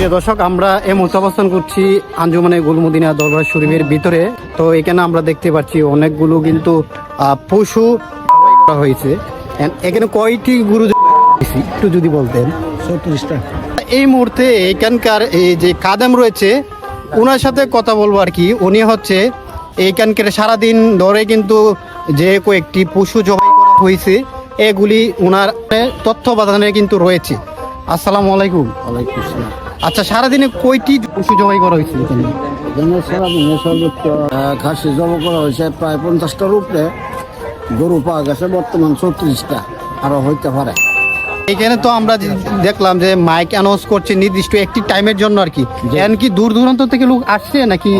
প্রিয় দর্শক আমরা এই মুহূর্তে অবস্থান করছি আঞ্জুমানে গুলমুদিনা দরবার শরীফের ভিতরে। তো এখানে আমরা দেখতে পাচ্ছি অনেকগুলো কিন্তু পশু করা হয়েছে। এখানে কয়টি গুরু একটু যদি বলতেন। এই মুহূর্তে এখানকার এই যে কাদেম রয়েছে ওনার সাথে কথা বলব আর কি। উনি হচ্ছে এইখানকার সারাদিন ধরে কিন্তু যে কয়েকটি পশু জবাই করা হয়েছে এগুলি ওনার তথ্য বাধানে কিন্তু রয়েছে। আসসালামু আলাইকুম। ওয়ালাইকুম আসসালাম। আচ্ছা সারাদিনে কয়টি পশু জবাই করা হয়েছে? এখানে সারাদিনে সর্বোচ্চ খাসি জমা করা হয়েছে প্রায় পঞ্চাশটার উপরে। গরু পাওয়া গেছে বর্তমান ছত্রিশটা আরও হইতে পারে। এখানে তো আমরা দেখলাম যে মাইক অ্যানাউন্স করছে নির্দিষ্ট একটি টাইমের জন্য আর কি। এন কি দূর দূরান্ত থেকে লোক আসছে নাকি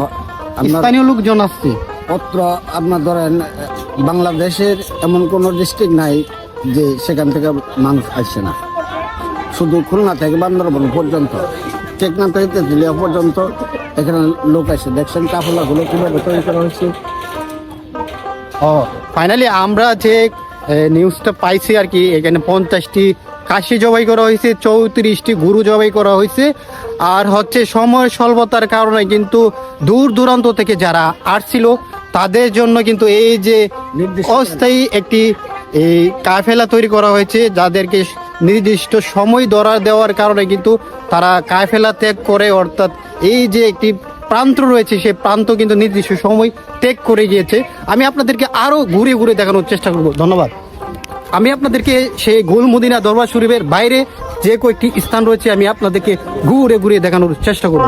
স্থানীয় লোকজন আসছে? পত্র আপনার ধরেন বাংলাদেশের এমন কোনো ডিস্ট্রিক্ট নাই যে সেখান থেকে মানুষ আসছে না। শুধু খুলনা থেকে বান্দরবন পর্যন্ত। টেকনাথ থেকে তেঁতুলিয়া পর্যন্ত। এখানে লোক আসে দেখছেন কাফলাগুলো কীভাবে তৈরি করা হয়েছে। ও ফাইনালি আমরা যে নিউজটা পাইছি আর কি এখানে পঞ্চাশটি কাশি জবাই করা হয়েছে চৌত্রিশটি গরু জবাই করা হয়েছে। আর হচ্ছে সময় স্বল্পতার কারণে কিন্তু দূর দূরান্ত থেকে যারা আসছিল তাদের জন্য কিন্তু এই যে অস্থায়ী একটি এই কাফেলা তৈরি করা হয়েছে যাদেরকে নির্দিষ্ট সময় ধরা দেওয়ার কারণে কিন্তু তারা কাফেলা ত্যাগ করে, অর্থাৎ এই যে একটি প্রান্ত রয়েছে সেই প্রান্ত কিন্তু নির্দিষ্ট সময় ত্যাগ করে গিয়েছে। আমি আপনাদেরকে আরও ঘুরে ঘুরে দেখানোর চেষ্টা করব। ধন্যবাদ। আমি আপনাদেরকে সেই গোলমদিনা দরবার শরীফের বাইরে যে কয়েকটি স্থান রয়েছে, আমি আপনাদেরকে ঘুরে ঘুরে দেখানোর চেষ্টা করব।